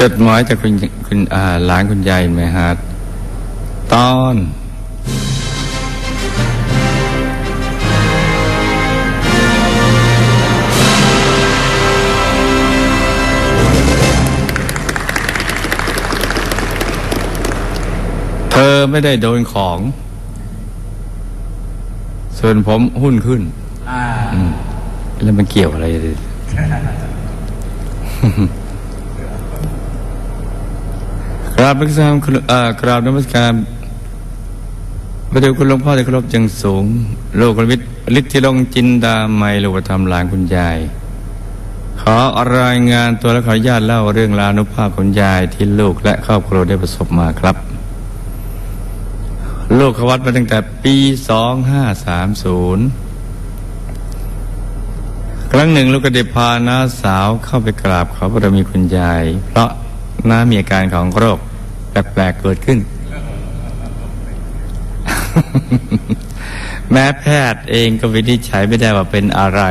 จดหมายจากคุณคุณอาหลานคุณยายไหมฮะตอนเธอไม่ได้โดนของ ส่วนผมหุ้นขึ้นอ่าแล้วมันเกี่ยวอะไรเลย กราบนักสามเอ่อกราบนมัสการพระเดชคุณหลวงพ่อที่เคารพอย่างสูง โลกวิทย์ฤทธิลงจินดาไมโลกธรรมหลานคุณยาย ขอรายงานตัวและขออนุญาตเล่าเรื่องราวนุภาพคุณยายที่ลูกและครอบครัวได้ประสบมาครับ ลูกขวัดมาตั้งแต่ปี2530ครั้งหนึ่งลูกก็ได้พาน้าสาวเข้าไปกราบขอบารมีคุณยาย เพราะน้ามีอาการของโรค ปลกๆเกิดขึ้น แม้แพทย์เองก็วินิจฉัยไม่ได้ว่าเป็นอะไร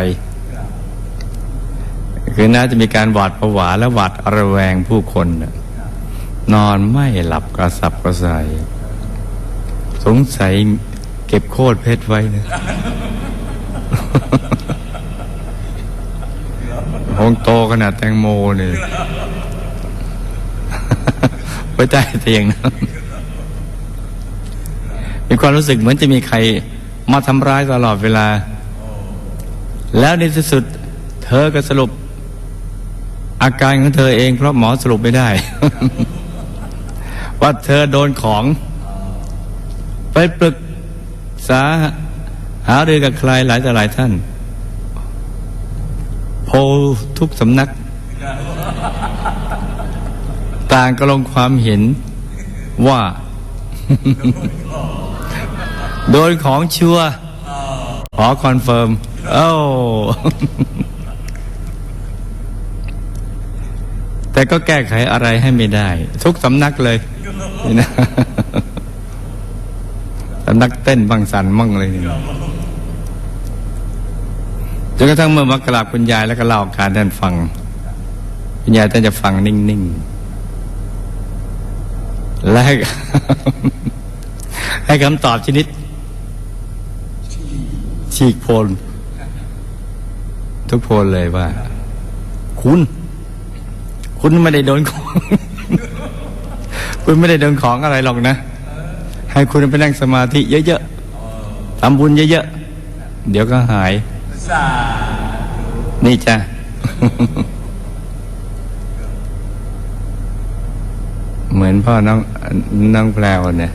คือน่าจะมีการหวาดผวาและหวาดระแวงผู้คนน่ะนอนไม่หลับกระสับกระส่ายสงสัยเก็บโคตรเพชรไว้นะคงโตขนาดแตงโมเนี่ย ไว้ใต้เตียงนะมีความรู้สึกเหมือนจะมีใครมาทำร้ายตลอดเวลา แล้วในที่สุด เธอก็สรุป อาการของเธอเองเพราะหมอสรุปไม่ได้ ว่าเธอโดนของ ไปปรึกษาหาเรือกับใครหลายต่อหลายท่าน โพทุกสำนัก ต่างก็ลงความเห็นว่า โดยของชัวขอคอนเฟิร์มโอ้แต่ก็แก้ไขอะไรให้ไม่ได้ ทุกสำนักเลยนะสำนักเต้นบางสันมั่งเลยนี่จนกระทั่งเมื่อมากราบคุณยายแล้วก็เล่าอาการท่านฟัง คุณยายท่านจะฟังนิ่ง ๆ และให้ให้คำตอบชนิดฉีกโพล ทุกโพลเลยว่า คุณ คุณไม่ได้โดนของ คุณไม่ได้โดนของอะไรหรอกนะ ให้คุณไปนั่งสมาธิเยอะๆทำบุญเยอะๆ เดี๋ยวก็หายสานี่จ้ะ เห มือนพ่อน้องน้องแพรวเนี่ย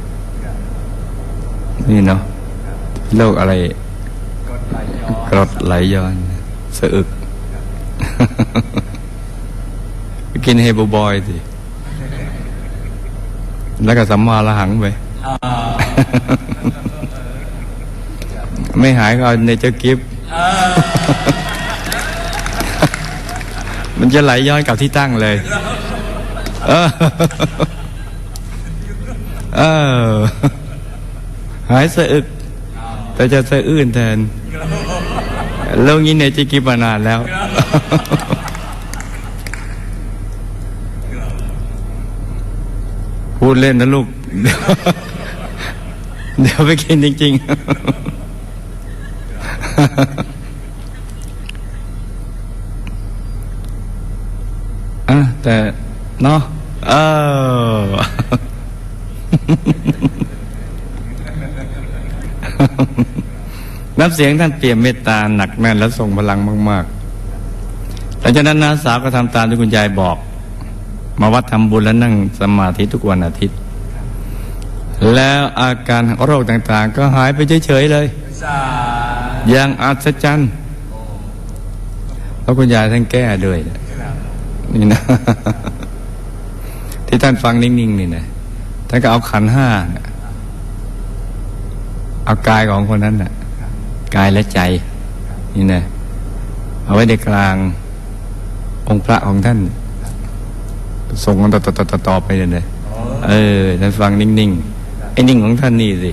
นี่เนาะโรคอะไรกดไหลย้อนกรดไหลย้อนสะอึกไปกินเฮบูบอยสิ แล้วก็สัมมาละหังไปอ่าไม่หายก็เอาในเจ้ากิฟต์อ่ามันจะไหลย้อนกลับที่ตั้งเลย เออ เออ หายสะอึก แต่จะสะอื้นแทนเรื่องนี้ในจิกิปมานานแล้ว พูดเล่นนะลูก เดี๋ยวไปกินจริง ๆอะแต่เนาะเออ น้ำเสียงท่านเปี่ยมเมตตาหนักแน่นและทรงพลังมากๆหลังจากนั้นน้าสาวก็ทำตามที่คุณยายบอก มาวัดทำบุญและนั่งสมาธิทุกวันอาทิตย์ แล้วอาการโรคต่างๆ ก็หายไปเฉยๆเลย อย่างอัศจรรย์เพราะคุณยายท่านแก้ด้วยนี่นะ ที่ท่านฟังนิ่งๆนี่นะ ท่านก็เอาขันห้าเอากายของคนนั้นน่ะกายและใจนี่นะเอาไว้ในกลางองค์พระของท่านส่งกันต่อๆๆๆไปเลยนะเออท่านฟังนิ่งๆไอ้นิ่งของท่านนี่สิ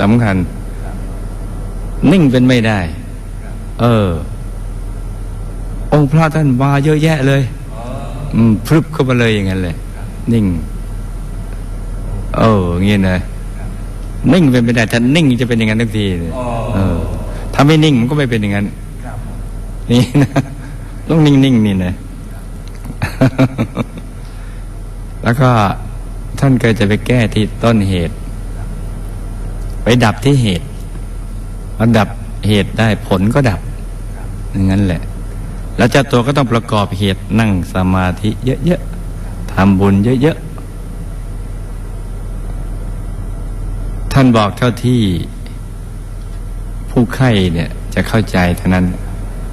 สำคัญ นิ่งเป็นไม่ได้ เออ องค์พระท่านมาเยอะแยะเลย อืมพรึบเข้ามาเลยอย่างนั้นเลยนิ่ง โอ้เงี้ยนะนิ่งเป็นไปได้ถ้านิ่งจะเป็นอย่างนั้นทุกทีเลยเออถ้าไม่นิ่งมันก็ไม่เป็นอย่างนั้นครับนี่นะต้องนิ่งๆนี่นะแล้วก็ท่านเคยจะไปแก้ที่ต้นเหตุ ไปดับที่เหตุพอดับเหตุได้ผลก็ดับอย่างนั้นแหละ แล้วเจ้าตัวก็ต้องประกอบเหตุนั่งสมาธิเยอะๆทำบุญเยอะๆานบอกเท่าที่ผู้ไข้เนี่ยจะเข้าใจเท่านั้น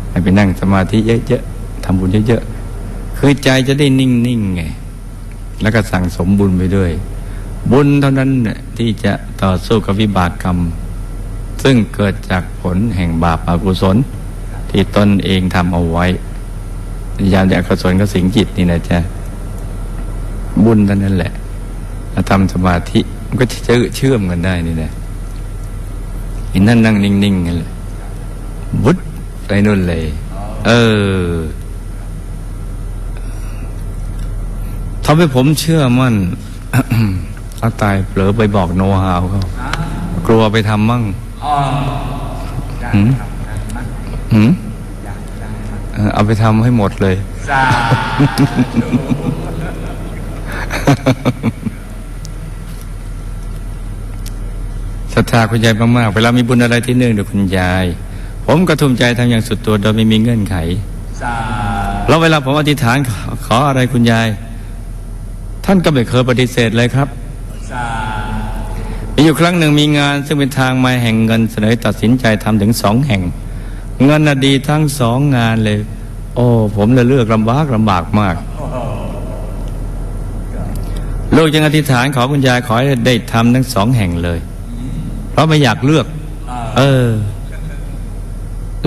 ให้ไปนั่งสมาธิเยอะๆทำบุญเยอะๆคือใจจะได้นิ่งๆไงแล้วก็สั่งสมบุญไปด้วย บุญเท่านั้นเนี่ยที่จะต่อสู้กับวิบากกรรม ซึ่งเกิดจากผลแห่งบาปอกุศล ที่ตนเองทำเอาไว้ยามที่อกุศลก็สิงจิตนี่นะจ๊ะบุญเท่านั้นแหละทำสมาธิ มันก็จะเชื่อมกันได้นี่นะอินนั่นนั่งนิ่งๆกันเลยวุดไปนู่นเลย เออทำให้ผมเชื่อมั่นเอาตายเผลอไปบอกโนฮาวเขากลัวไปทำมั่งอ๋อได้หืมครับได้มากหืมเออเอาไปทำให้หมดเลย สาธุ ศ รัทธาคุณยายมากๆเวลามีบุญอะไรที่เนื่องด้วยคุณยาย ผมกระทุ่มใจทำอย่างสุดตัวโดยไม่มีเงื่อนไขสาแล้วเวลาผมอธิษฐานขอขออะไรคุณยาย ท่านก็ไม่เคยปฏิเสธเลยครับสามีอยู่ครั้งหนึ่งมีงานซึ่งเป็นทางมาแห่งเงินเสนอตัดสินใจทำถึงสองแห่ง เงินน่ะดีทั้งสองงานเลย โอ้ผมเลยเลือกลำบากลำบากมากลูกยังอธิษฐานขอคุณยายขอให้ได้ทำทั้งสองแห่งเลย เพราะไม่อยากเลือก เออ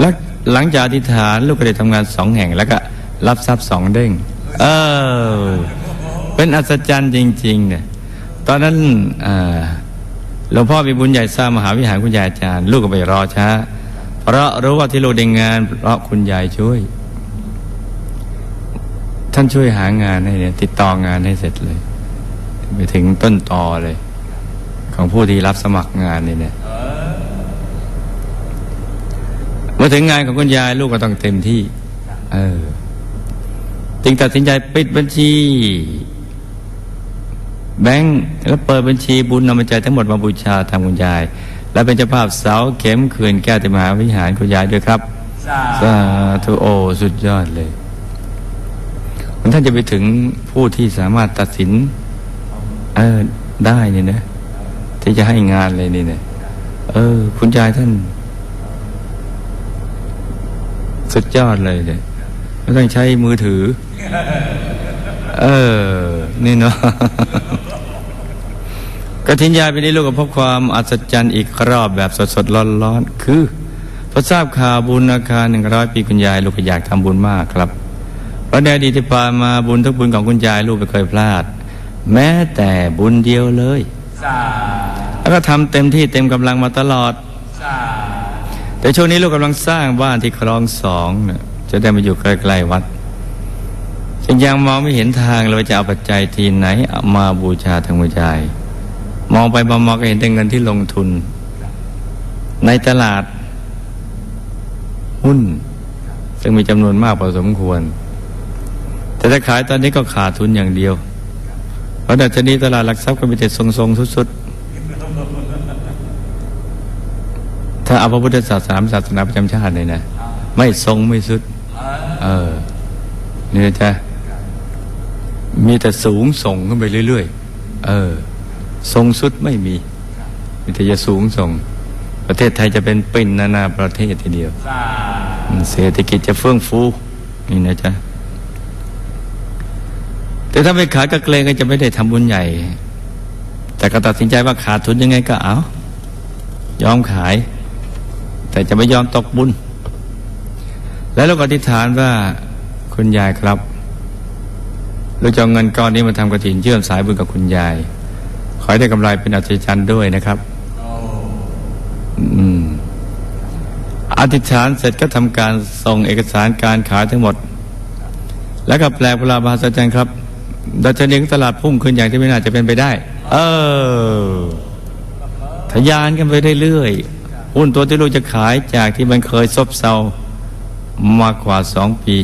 แล้วหลังจากอธิษฐานลูกก็ได้ทำงานสองแห่งแล้วก็รับทรัพย์สองเด้ง เออ เป็นอัศจรรย์จริง ๆ เนี่ย ตอนนั้นอ่าหลวงพ่อมีบุญใหญ่สร้างมหาวิหารคุณยายอาจารย์ ลูกก็ไปรอช้า เพราะรู้ว่าที่ลูกได้งาน เพราะคุณยายช่วย ท่านช่วยหางานให้เนี่ย ติดต่องานให้เสร็จเลย ไปถึงต้นตอเลย ของผู้ที่รับสมัครงานนี่เนี่ยเมื่อถึงงานของคุณยายลูกก็ต้องเต็มที่ เออ จึงตัดสินใจปิดบัญชี แบงค์แล้วเปิดบัญชีบุญนำปัจจัยทั้งหมดมาบูชาทางคุณยาย และเป็นเจ้าภาพเสาเข็มเขื่อนแก้วที่มหาวิหารคุณยายด้วยครับสาสาธุโอสุดยอดเลยท่านจะไปถึงผู้ที่สามารถตัดสิน เออได้นี่นะ ที่จะให้งานเลยนี่เนะเออ คุณยายท่าน สุดยอดเลยเนี่ยไม่ต้องใช้มือถือ เออ นี่เนาะกฐินยายไปนี้ลูกก็พบความอัศจรรย์อีกรอบแบบสดๆร้อนๆ คือพอทราบข่าวบุญอาคารหนึ่งร้อยปีคุณยายลูกก็อยากทำบุญมากครับเพราะในอดีตที่ผ่านมาบุญทุกบุญของคุณยายลูกไม่เคยพลาด แม้แต่บุญเดียวเลยสา แล้วก็ทำเต็มที่เต็มกำลังมาตลอด แต่ช่วงนี้ลูกกำลังสร้างบ้านที่คลองสองนี่ยจะได้มาอยู่ใกล้ๆวัดจึงยังมองไม่เห็นทางเลยว่าจะเอาปัจจัยทีไหนมาบูชาทางมือใจายมองไปมองมาก็เห็นแต่เงินที่ลงทุน ในตลาด หุ้น ซึ่งมีจำนวนมากพอสมควร แต่ถ้าขายตอนนี้ก็ขาดทุนอย่างเดียวเพราะดัชนีตลาดหลักทรัพย์ก็มีแต่ทรงๆสุดๆ ถ้าเอาพระพุทธศาสนาศาสนาประจำชาติเลยนะ ไม่ทรงไม่สุด เออนี่จ้ะมีแต่สูงส่งขึ้นไปเรื่อยๆ เออ ทรงสุดไม่มี มีแต่จะสูงส่ง ประเทศไทยจะเป็นปิ่นนานาประเทศทีเดียว เศรษฐกิจจะเฟื่องฟู นี่นะจ๊ะแต่ถ้าไม่ขายก็เกรงก็จะไม่ได้ทำบุญใหญ่ แต่ก็ตัดสินใจว่าขาดทุนยังไงก็เอายอมขาย แต่จะไม่ยอมตกบุญ แล้วเราก็อธิษฐานว่าคุณยายครับเราจะเอาเงินก้อนนี้มาทำกระถินเชื่อมสายบุญกับคุณยาย ขอให้ได้กำไรเป็นอัศจรรย์ด้วยนะครับอธิษฐานเสร็จก็ทำการส่งเอกสารการขายทั้งหมด แล้วก็แปลกประหลาดมหัศจรรย์ครับดัชนีของตลาดพุ่งขึ้นอย่างที่ไม่น่าจะเป็นไปได้ เออทะยานกันไปเรื่อยๆหุ้นตัวที่ลูกจะขายจากที่มันเคยซบเซามากกว่าสองปี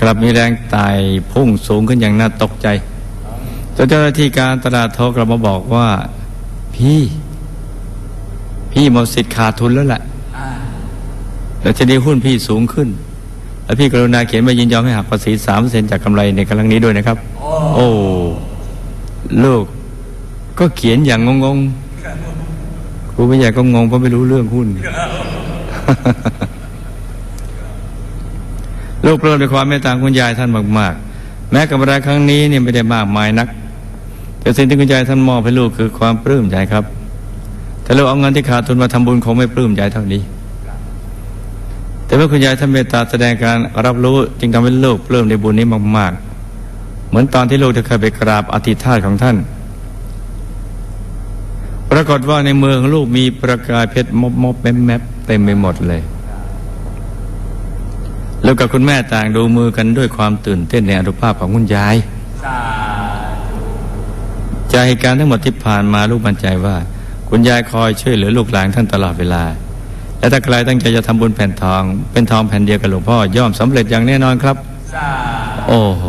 กลับมีแรงไต่พุ่งสูงขึ้นอย่างน่าตกใจจนเจ้าหน้าที่การตลาดโทรกลับมาบอกว่า พี่ พี่หมดสิทธิ์ขาดทุนแล้วแหละอ่าแล้วทีนี้หุ้นพี่สูงขึ้นแล้วพี่กรุณาเขียนมายินยอมให้หักภาษีสามเซนจากกำไรในครั้งนี้ด้วยนะครับ โอ้โอ้ ลูกก็เขียนอย่างงงๆครูไม่ใหญ่ก็งงเพราะไม่รู้เรื่องหุ้น ลูกเปลื้มในความเมตตาคุณยายท่านมาก ๆ แม้กับราครั้งนี้เนี่ยไม่ได้มากมายนัก แต่สิ่งที่คุณยายท่านมอบให้ลูกคือความปลื้มใจครับแต่ลูกเอาเงินที่ขาดทุนมาทำบุญคงไม่ปลื้มใจเท่านี้ แต่เมื่อคุณยายท่านเมตตาแสดงการรับรู้จึงทำให้ลูกปลื้มในบุญนี้มาก ๆ เหมือนตอนที่ลูกได้เคยไปกราบอธิษฐานของท่าน ปรากฏว่าในเมืองลูกมีประกายเพชรมบมบแมบแมบเต็มไปหมดเลยแล้วกับคุณแม่ต่างดูมือกันด้วยความตื่นเต้นในอนุภาพของคุณยายจากเหตุการณ์ทั้งหมดที่ผ่านมาลูกมั่นใจว่า คุณยายคอยช่วยเหลือลูกหลานท่านตลอดเวลา และถ้าใครตั้งใจจะทำบุญแผ่นทอง เป็นทองแผ่นเดียวกับหลวงพ่อ ย่อมสำเร็จอย่างแน่นอนครับ โอ้โห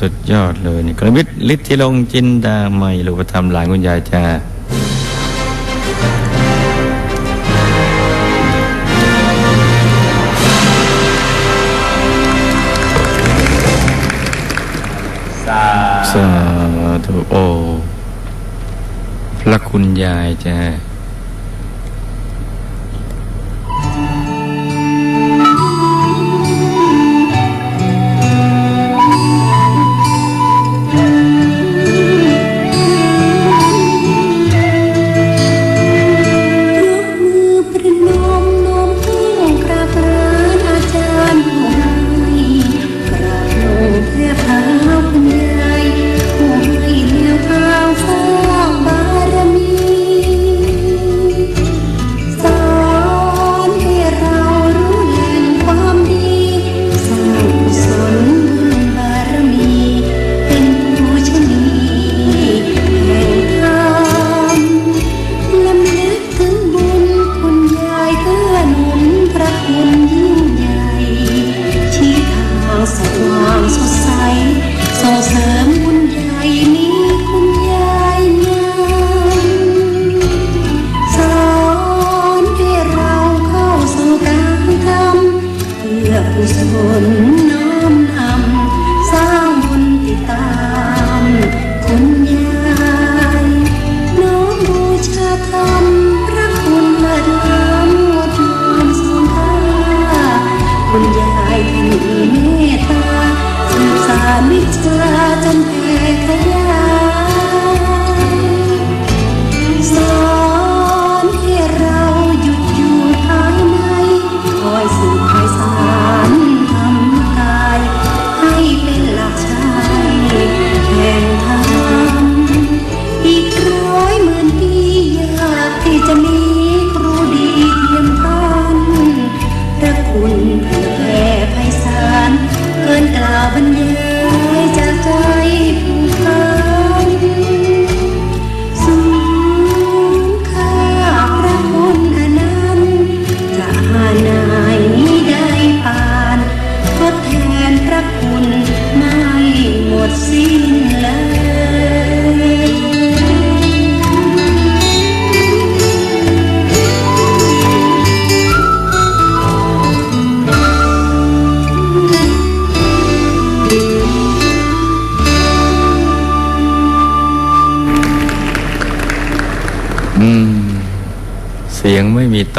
สุดยอดเลยนี่กระมิดฤทธิลงจินดาไม่ลูกธรรมหลานคุณยายจ้าสาสาธุโอ พระคุณยายจ้า ส่ง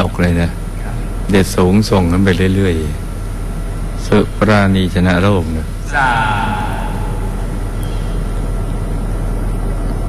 ตกเลยนะเด็ดสูงส่งกันไปเรื่อยๆสุปราณีชนะโลกนะสา